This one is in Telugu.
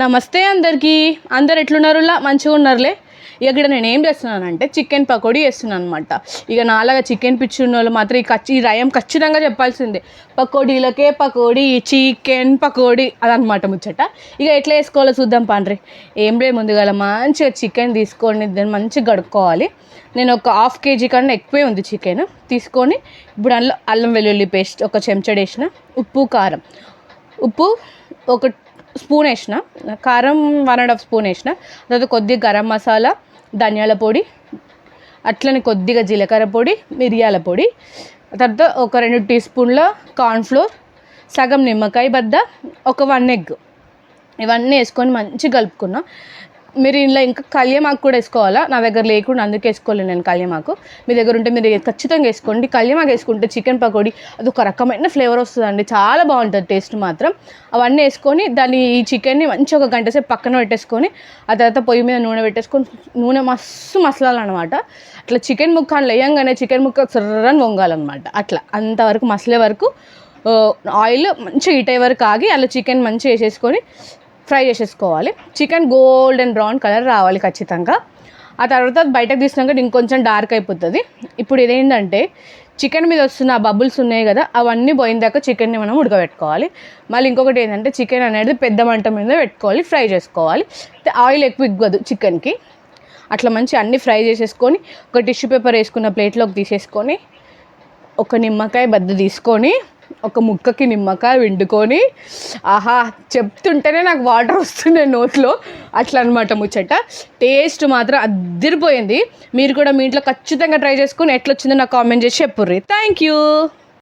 నమస్తే అందరికీ. అందరు ఎట్లున్నారులా? మంచిగా ఉన్నారులే? ఇక్కడ నేను ఏం చేస్తున్నానంటే చికెన్ పకోడీ చేస్తున్నాను అనమాట ఇక నాలాగా చికెన్ పిచ్చి ఉన్న వాళ్ళు మాత్రం ఈ ఖచ్చి ఈ రయం ఖచ్చితంగా చెప్పాల్సిందే. పకోడీలకే పకోడీ చికెన్ పకోడీ అదనమాట ముచ్చట. ఇక ఎట్లా వేసుకోవాలో చూద్దాం పండ్రి. ఏం లేదు ముందుగా మంచిగా చికెన్ తీసుకొని దాన్ని మంచిగా గడుక్కోవాలి నేను ఒక హాఫ్ కేజీ కన్నా ఎక్కువే ఉంది చికెన్. తీసుకొని ఇప్పుడు అందులో అల్లం వెల్లుల్లి పేస్ట్ ఒక చెంచడేసిన ఉప్పు కారం. ఉప్పు ఒక స్పూన్ వేసిన. కారం వన్ అండ్ హాఫ్ స్పూన్ వేసిన. తర్వాత కొద్దిగా గరం మసాలా ధనియాల పొడి అట్లనే కొద్దిగా జీలకర్ర పొడి మిరియాల పొడి. తర్వాత ఒక రెండు టీ స్పూన్ల కార్న్ఫ్లోర్ సగం నిమ్మకాయ బద్ద ఒక వన్ ఎగ్. ఇవన్నీ వేసుకొని మంచిగా కలుపుకున్నాం. మీరు ఇందులో ఇంకా కళ్యమాకు కూడా వేసుకోవాలా? నా దగ్గర లేకుండా అందుకే వేసుకోలేదు నేను కళ్యమాకు. మీ దగ్గర ఉంటే మీరు ఖచ్చితంగా వేసుకోండి. కళ్యమాకు వేసుకుంటే చికెన్ పకోడీ అది ఒక రకమైన ఫ్లేవర్ వస్తుందండి. చాలా బాగుంటుంది టేస్ట్ మాత్రం. అవన్నీ వేసుకొని దాన్ని ఈ చికెన్ని మంచిగా ఒక గంట సేపు పక్కన పెట్టేసుకొని ఆ తర్వాత పొయ్యి మీద నూనె పెట్టేసుకొని నూనె మస్తు మసలాలన్నమాట. అట్లా చికెన్ ముక్క అందులో వేయంగానే చికెన్ ముక్క సర్రని వంగాలన్నమాట అట్లా అంతవరకు మసలే వరకు ఆయిల్ మంచిగా హీట్ అయ్యే వరకు ఆగి అలా చికెన్ మంచిగా వేసేసుకొని ఫ్రై చేసేసుకోవాలి. చికెన్ గోల్డెన్ బ్రౌన్ కలర్ రావాలి ఖచ్చితంగా. ఆ తర్వాత బయటకు తీసినాక ఇంకొంచెం డార్క్ అయిపోతుంది. ఇప్పుడు ఇదేంటంటే చికెన్ మీద వస్తున్న బబుల్స్ ఉన్నాయి కదా అవన్నీ పోయిన దాకా చికెన్ని మనం ఉడకబెట్టుకోవాలి. మళ్ళీ ఇంకొకటి ఏంటంటే చికెన్ అనేది పెద్ద మంట మీద పెట్టుకోవాలి ఫ్రై చేసుకోవాలి. ఆయిల్ ఎక్కువ ఇవ్వదు చికెన్కి. అట్లా మంచి అన్ని ఫ్రై చేసేసుకొని ఒక టిష్యూ పేపర్ వేసుకున్న ప్లేట్లోకి తీసేసుకొని ఒక నిమ్మకాయ బద్ద తీసుకొని ఒక ముక్కకి నిమ్మకాయ వండుకొని ఆహా చెప్తుంటేనే నాకు వాటర్ వస్తున్నాయి నోట్లో. అట్లా అనమాట ముచ్చట. టేస్ట్ మాత్రం అద్దరిపోయింది. మీరు కూడా మీ ఇంట్లో ఖచ్చితంగా ట్రై చేసుకుని ఎట్లా వచ్చిందో నాకు కామెంట్ చేసి చెప్పుర్రి. Thank you